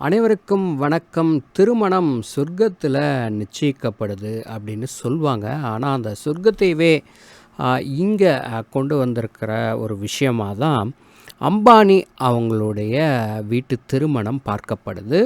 அனைவருக்கும் வணக்கம். திருமணம் சொர்க்கத்தில் நிச்சயிக்கப்படுது அப்படின்னு சொல்லுவாங்க ஆனால் அந்த சொர்க்கத்தையவே இங்கே கொண்டு வந்திருக்கிற ஒரு விஷயமாக தான் அம்பானி அவங்களுடைய வீட்டு திருமணம் பார்க்கப்படுது.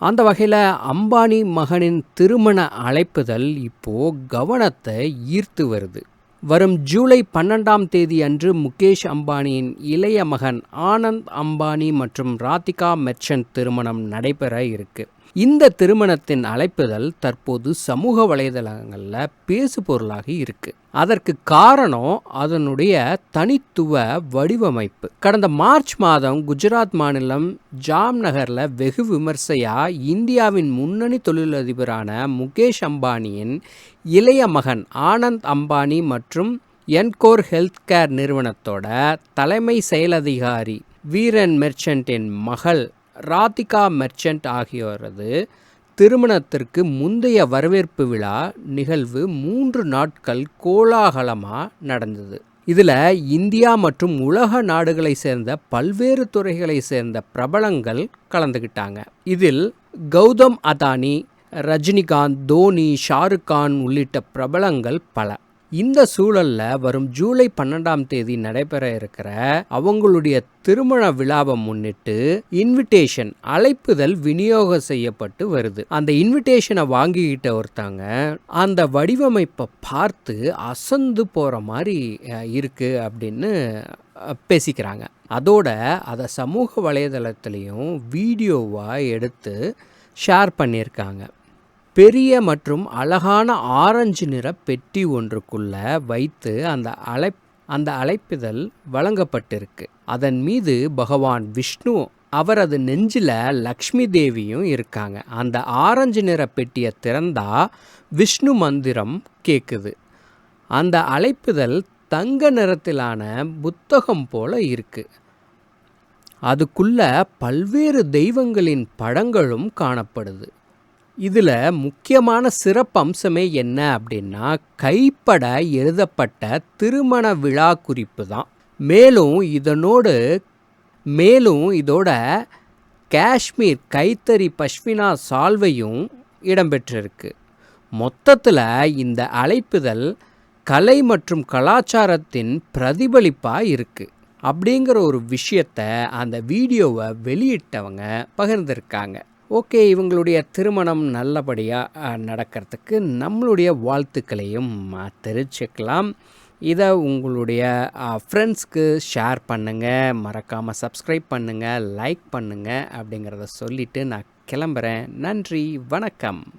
அந்த வகையில் அம்பானி மகனின் திருமண அழைப்புதல் இப்போது கவனத்தை ஈர்த்து வருது. வரும் ஜூலை பன்னெண்டாம் தேதி அன்று முகேஷ் அம்பானியின் இளைய மகன் ஆனந்த் அம்பானி மற்றும் ராதிகா மெர்ச்சன்ட் திருமணம் நடைபெற இருக்கு. இந்த திருமணத்தின் அழைப்புதல் தற்போது சமூக வலைதளங்களில் பேசு பொருளாக இருக்கு. அதற்கு காரணம் அதனுடைய தனித்துவ வடிவமைப்பு. கடந்த மார்ச் மாதம் குஜராத் மாநிலம் ஜாம்நகரில் வெகு விமர்சையா இந்தியாவின் முன்னணி தொழிலதிபரான முகேஷ் அம்பானியின் இளைய மகன் ஆனந்த் அம்பானி மற்றும் என்கோர் ஹெல்த் கேர் நிறுவனத்தோட தலைமை செயலதிகாரி வீரன் மெர்ச்சன்ட்டின் மகள் ராதிகா மெர்ச்சன்ட் ஆகியோரது திருமணத்திற்கு முந்தைய வரவேற்பு விழா நிகழ்வு மூன்று நாட்கள் கோலாகலமாக நடந்தது. இதில் இந்தியா மற்றும் உலக நாடுகளை சேர்ந்த பல்வேறு துறைகளை சேர்ந்த பிரபலங்கள் கலந்துக்கிட்டாங்க இதில் கௌதம் அதானி ரஜினிகாந்த் தோனி ஷாருக் கான் உள்ளிட்ட பிரபலங்கள் பல. இந்த சூழலில் வரும் ஜூலை பன்னெண்டாம் தேதி நடைபெற இருக்கிற அவங்களுடைய திருமண விழாவை முன்னிட்டு இன்விடேஷன் அழைப்புதல் விநியோகம் செய்யப்பட்டு வருது. அந்த இன்விடேஷனை வாங்கிக்கிட்ட ஒருத்தாங்க அந்த வடிவமைப்பை பார்த்து அசந்து போகிற மாதிரி இருக்கு அப்படின்னு பேசிக்கிறாங்க. அதோட அதை சமூக வலைதளத்துலேயும் வீடியோவாக எடுத்து ஷேர் பண்ணியிருக்காங்க. பெரிய மற்றும் அழகான ஆரஞ்சு நிற பெட்டி ஒன்றுக்குள்ள வைத்து அந்த அழை அந்த அழைப்பிதழ் வழங்கப்பட்டிருக்கு. அதன் மீது பகவான் விஷ்ணு அவரது நெஞ்சில் லக்ஷ்மி தேவியும் இருக்காங்க. அந்த ஆரஞ்சு நிற பெட்டியை திறந்தா விஷ்ணு மந்திரம் கேட்குது அந்த அழைப்புதல் தங்க நிறத்திலான புத்தகம் போல இருக்கு. அதுக்குள்ள பல்வேறு தெய்வங்களின் படங்களும் காணப்படுது. இதில் முக்கியமான சிறப்பம்சமே என்ன அப்படின்னா கைப்பட எழுதப்பட்ட திருமண விழா குறிப்பு தான். மேலும் இதனோடு மேலும் இதோட காஷ்மீர் கைத்தறி பஷ்மினா சால்வையும் இடம்பெற்றிருக்கு. மொத்தத்தில் இந்த அழைப்புதல் கலை மற்றும் கலாச்சாரத்தின் பிரதிபலிப்பாக இருக்குது அப்படிங்கிற ஒரு விஷயத்தை அந்த வீடியோவை வெளியிட்டவங்க பகிர்ந்திருக்காங்க. ஓகே இவங்களுடைய திருமணம் நல்லபடியாக நடக்கிறதுக்கு நம்மளுடைய வாழ்த்துக்களையும் தெரிஞ்சுக்கலாம் இதை உங்களுடைய ஃப்ரெண்ட்ஸ்க்கு ஷேர் பண்ணுங்கள் மறக்காமல் சப்ஸ்கிரைப் பண்ணுங்கள் லைக் பண்ணுங்கள் அப்படிங்கிறத சொல்லிவிட்டு நான் கிளம்புறேன். நன்றி வணக்கம்.